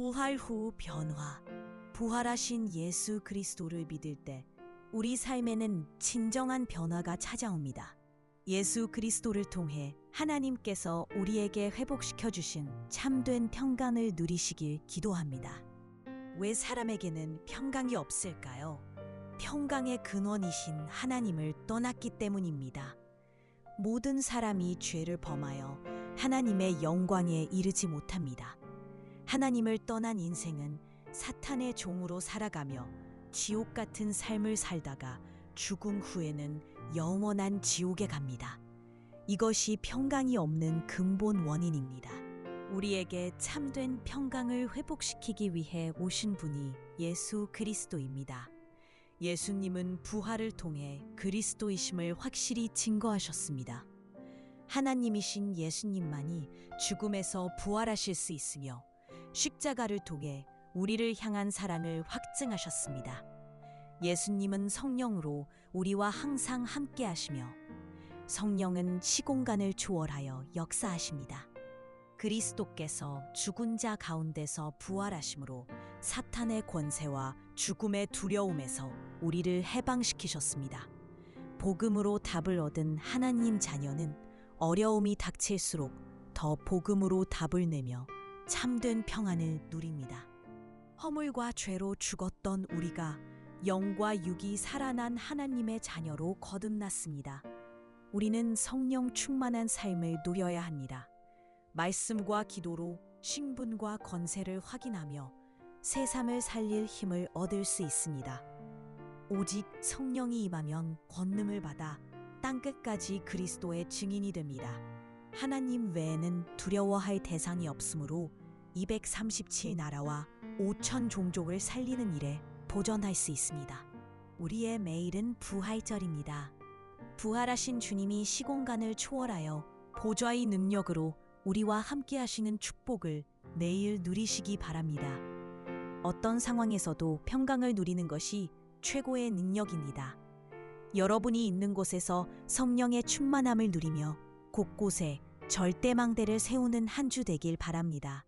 부활 후 변화. 부활하신 예수 그리스도를 믿을 때 우리 삶에는 진정한 변화가 찾아옵니다. 예수 그리스도를 통해 하나님께서 우리에게 회복시켜 주신 참된 평강을 누리시길 기도합니다. 왜 사람에게는 평강이 없을까요? 평강의 근원이신 하나님을 떠났기 때문입니다. 모든 사람이 죄를 범하여 하나님의 영광에 이르지 못합니다. 하나님을 떠난 인생은 사탄의 종으로 살아가며 지옥 같은 삶을 살다가 죽음 후에는 영원한 지옥에 갑니다. 이것이 평강이 없는 근본 원인입니다. 우리에게 참된 평강을 회복시키기 위해 오신 분이 예수 그리스도입니다. 예수님은 부활을 통해 그리스도이심을 확실히 증거하셨습니다. 하나님이신 예수님만이 죽음에서 부활하실 수 있으며 십자가를 통해 우리를 향한 사랑을 확증하셨습니다. 예수님은 성령으로 우리와 항상 함께 하시며 성령은 시공간을 초월하여 역사하십니다. 그리스도께서 죽은 자 가운데서 부활하심으로 사탄의 권세와 죽음의 두려움에서 우리를 해방시키셨습니다. 복음으로 답을 얻은 하나님 자녀는 어려움이 닥칠수록 더 복음으로 답을 내며 참된 평안을 누립니다. 허물과 죄로 죽었던 우리가 영과 육이 살아난 하나님의 자녀로 거듭났습니다. 우리는 성령 충만한 삶을 누려야 합니다. 말씀과 기도로 신분과 건세를 확인하며 세상을 살릴 힘을 얻을 수 있습니다. 오직 성령이 임하면 권능을 받아 땅끝까지 그리스도의 증인이 됩니다. 하나님 외에는 두려워할 대상이 없으므로 237나라와 5천 종족을 살리는 일에 도전할 수 있습니다. 우리의 매일은 부활절입니다. 부활하신 주님이 시공간을 초월하여 보좌의 능력으로 우리와 함께 하시는 축복을 매일 누리시기 바랍니다. 어떤 상황에서도 평강을 누리는 것이 최고의 능력입니다. 여러분이 있는 곳에서 성령의 충만함을 누리며 곳곳에 절대망대를 세우는 한 주 되길 바랍니다.